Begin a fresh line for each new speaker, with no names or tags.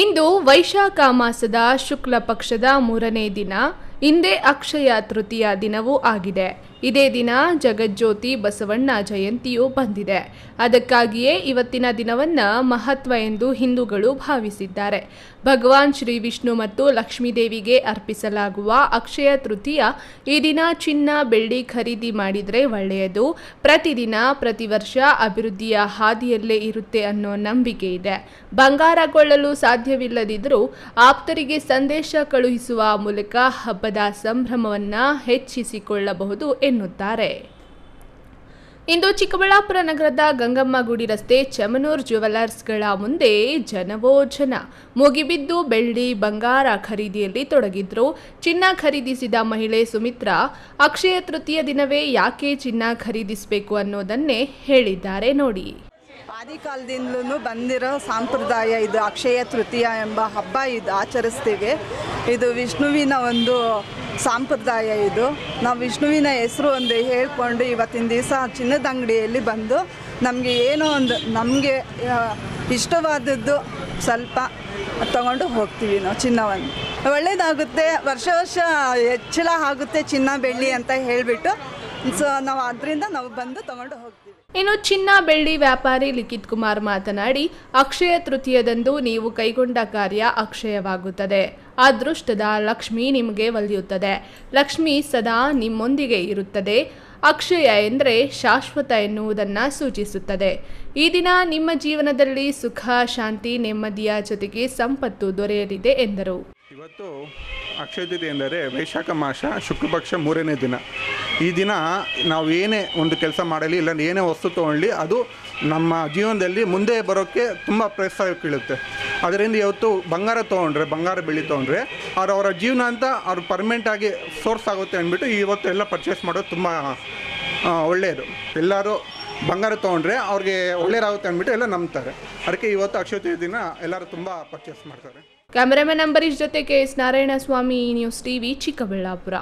ಇಂದು ವೈಶಾಖ ಮಾಸದ ಶುಕ್ಲ ಪಕ್ಷದ ಮೂರನೇ ದಿನ. ಇಂದೇ ಅಕ್ಷಯ ತೃತೀಯ ದಿನವೂ ಆಗಿದೆ. ಇದೇ ದಿನ ಜಗಜ್ಯೋತಿ ಬಸವಣ್ಣ ಜಯಂತಿಯೂ ಬಂದಿದೆ. ಅದಕ್ಕಾಗಿಯೇ ಇವತ್ತಿನ ದಿನವನ್ನ ಮಹತ್ವ ಎಂದು ಹಿಂದೂಗಳು ಭಾವಿಸಿದ್ದಾರೆ. ಭಗವಾನ್ ಶ್ರೀ ವಿಷ್ಣು ಮತ್ತು ಲಕ್ಷ್ಮೀದೇವಿಗೆ ಅರ್ಪಿಸಲಾಗುವ ಅಕ್ಷಯ ತೃತೀಯ ಈ ದಿನ ಚಿನ್ನ, ಬೆಳ್ಳಿ ಖರೀದಿ ಮಾಡಿದರೆ ಒಳ್ಳೆಯದು. ಪ್ರತಿದಿನ, ಪ್ರತಿ ವರ್ಷ ಅಭಿವೃದ್ಧಿಯ ಹಾದಿಯಲ್ಲೇ ಇರುತ್ತೆ ಅನ್ನೋ ನಂಬಿಕೆ ಇದೆ. ಬಂಗಾರಗೊಳ್ಳಲು ಸಾಧ್ಯವಿಲ್ಲದಿದ್ದರೂ ಆಪ್ತರಿಗೆ ಸಂದೇಶ ಕಳುಹಿಸುವ ಮೂಲಕ ಹಬ್ಬದ ಸಂಭ್ರಮವನ್ನ ಹೆಚ್ಚಿಸಿಕೊಳ್ಳಬಹುದು ಎನ್ನುತ್ತಾರೆ. ಇಂದು ಚಿಕ್ಕಬಳ್ಳಾಪುರ ನಗರದ ಗಂಗಮ್ಮ ಗುಡಿ ರಸ್ತೆ ಚಮನೂರ್ ಜ್ಯುವೆಲರ್ಸ್ಗಳ ಮುಂದೆ ಜನವೋ ಜನ ಮುಗಿಬಿದ್ದು ಬೆಳ್ಳಿ ಬಂಗಾರ ಖರೀದಿಯಲ್ಲಿ ತೊಡಗಿದ್ರು. ಚಿನ್ನ ಖರೀದಿಸಿದ ಮಹಿಳೆ ಸುಮಿತ್ರಾ, ಅಕ್ಷಯ ತೃತೀಯ ದಿನವೇ ಯಾಕೆ ಚಿನ್ನ ಖರೀದಿಸಬೇಕು ಅನ್ನೋದನ್ನೇ ಹೇಳಿದ್ದಾರೆ ನೋಡಿ.
ಆದಿಕಾಲದಿಂದಲೂ ಬಂದಿರೋ ಸಾಂಪ್ರದಾಯ ಇದು ಅಕ್ಷಯ ತೃತೀಯ ಎಂಬ ಹಬ್ಬ ಇದು ಆಚರಿಸ್ತೀವಿ. ಇದು ವಿಷ್ಣುವಿನ ಒಂದು ಸಾಂಪ್ರದಾಯ ಇದು. ನಾವು ವಿಷ್ಣುವಿನ ಹೆಸರು ಒಂದು ಹೇಳ್ಕೊಂಡು ಇವತ್ತಿನ ದಿವಸ ಚಿನ್ನದ ಅಂಗಡಿಯಲ್ಲಿ ಬಂದು ನಮಗೆ ಏನೋ ಒಂದು ನಮಗೆ ಇಷ್ಟವಾದದ್ದು ಸ್ವಲ್ಪ ತಗೊಂಡು ಹೋಗ್ತೀವಿ ನಾವು ಚಿನ್ನವನ್ನು. ಒಳ್ಳೆಯದಾಗುತ್ತೆ ವರ್ಷ ವರ್ಷ ಹೆಚ್ಚಳ ಆಗುತ್ತೆ ಚಿನ್ನ ಬೆಳ್ಳಿ ಅಂತ ಹೇಳಿಬಿಟ್ಟು. ಸೊ ನಾವು ಅದರಿಂದ ನಾವು ಬಂದು ತಗೊಂಡು ಹೋಗ್ತೀವಿ.
ಇನ್ನು ಚಿನ್ನ ಬೆಳ್ಳಿ ವ್ಯಾಪಾರಿ ಲಿಖಿತ್ ಕುಮಾರ್ ಮಾತನಾಡಿ ಅಕ್ಷಯ ತೃತೀಯದಂದು ನೀವು ಕೈಗೊಂಡ ಕಾರ್ಯ ಅಕ್ಷಯವಾಗುತ್ತದೆ. ಅದೃಷ್ಟದ ಲಕ್ಷ್ಮಿ ನಿಮಗೆ ಒಲಿಯುತ್ತದೆ. ಲಕ್ಷ್ಮಿ ಸದಾ ನಿಮ್ಮೊಂದಿಗೆ ಇರುತ್ತದೆ. ಅಕ್ಷಯ ಎಂದರೆ ಶಾಶ್ವತ ಎನ್ನುವುದನ್ನು ಸೂಚಿಸುತ್ತದೆ. ಈ ದಿನ ನಿಮ್ಮ ಜೀವನದಲ್ಲಿ ಸುಖ ಶಾಂತಿ ನೆಮ್ಮದಿಯ ಜೊತೆಗೆ ಸಂಪತ್ತು ದೊರೆಯಲಿದೆ ಎಂದರು.
ಇವತ್ತು ಅಕ್ಷಯ ತೃತೀಯ ಎಂದರೆ ವೈಶಾಖ ಮಾಸ ಶುಕ್ಲಪಕ್ಷ ಮೂರನೇ ದಿನ. ಈ ದಿನ ನಾವು ಏನೇ ಒಂದು ಕೆಲಸ ಮಾಡಲಿ ಇಲ್ಲ ಏನೇ ವಸ್ತು ತೊಗೊಳ್ಳಿ, ಅದು ನಮ್ಮ ಜೀವನದಲ್ಲಿ ಮುಂದೆ ಬರೋಕ್ಕೆ ತುಂಬ ಪ್ರೋತ್ಸಾಹ ಕೀಳುತ್ತೆ ಅದರಿಂದ ಇವತ್ತು ಬಂಗಾರ ತೊಗೊಂಡ್ರೆ, ಬಂಗಾರ ಬೆಳ್ಳಿ ತೊಗೊಂಡ್ರೆ ಅವ್ರು ಅವರ ಜೀವನ ಅಂತ ಅವ್ರು ಪರ್ಮನೆಂಟಾಗಿ ಸೋರ್ಸ್ ಆಗುತ್ತೆ ಅಂದ್ಬಿಟ್ಟು ಇವತ್ತು ಎಲ್ಲ ಪರ್ಚೇಸ್ ಮಾಡೋದು ತುಂಬ ಒಳ್ಳೆಯದು. ಎಲ್ಲರೂ ಬಂಗಾರ ತೊಗೊಂಡ್ರೆ ಅವ್ರಿಗೆ ಒಳ್ಳೇದಾಗುತ್ತೆ ಅಂದ್ಬಿಟ್ಟು ಎಲ್ಲ ನಂಬ್ತಾರೆ. ಅದಕ್ಕೆ ಇವತ್ತು ಅಕ್ಷತೆ ದಿನ ಎಲ್ಲರೂ ತುಂಬ ಪರ್ಚೇಸ್ ಮಾಡ್ತಾರೆ.
ಕ್ಯಾಮರಾಮನ್ ಅಂಬರೀಶ್ ಜೊತೆ K S Narayanaswamy news TV Chikkaballapur.